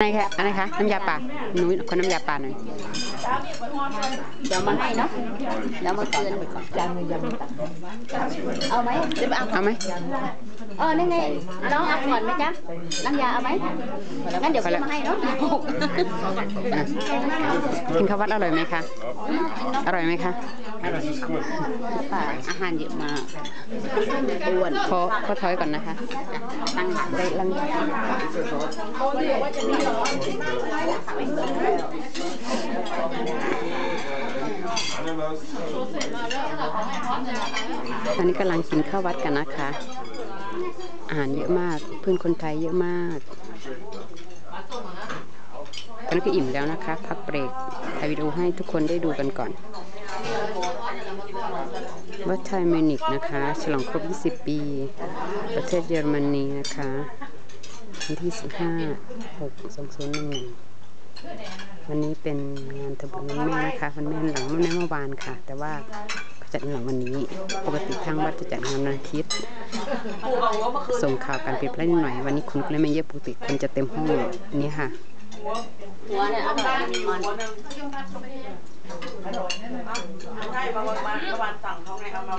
อะไรคะอะไรคะน้ำยาป่าหนูคนน้ำยาป่าหน่อยเดี๋ยวมาให้เนาะเดี๋ยวมาเตือนจานมือยำเอาไหมจะไปเอาเอาไหมเออนี่ไงน้องเอาก่อนไหมจ๊ะน้ำยาเอาไหมงั้นเดี๋ยวพี่มาให้เนาะอะกินข้าววัดอร่อยไหมคะอร่อยไหมคะป่าอาหารเยอะมากอ้วนขอขอถอยก่อนนะคะตั้งหลักได้ลังยาตอนนี้กำลังกินข้าววัดกันนะคะ อาหารเยอะมาก เพื่อนคนไทยเยอะมากตอนนี้ก็อิ่มแล้วนะคะ พักเบรกถ่ายวิดีโอให้ทุกคนได้ดูกันก่อน วัดไทยมิวนิกนะคะ ฉลองครบ 20 ปี ประเทศเยอรมนีนะคะ วันที่15 6 2011วันนี้เป็นงานทำบุญวันแม่นะคะวันแม่หลังวันแม่เมื่อวานค่ะ แต่ว่าเขาจัดหลังวันนี้ ปกติทางวัดจะจัดงานวันอาทิตย์ ส่งข่าวการเปลี่ยนแปลงนิดหน่อย วันนี้คนก็เลยไม่เยอะปกติคนจะเต็มห้องนี่ค่ะหัวเนี่ยอร่อยมันใช่บางวันบางวันสั่งเขาไงเอามา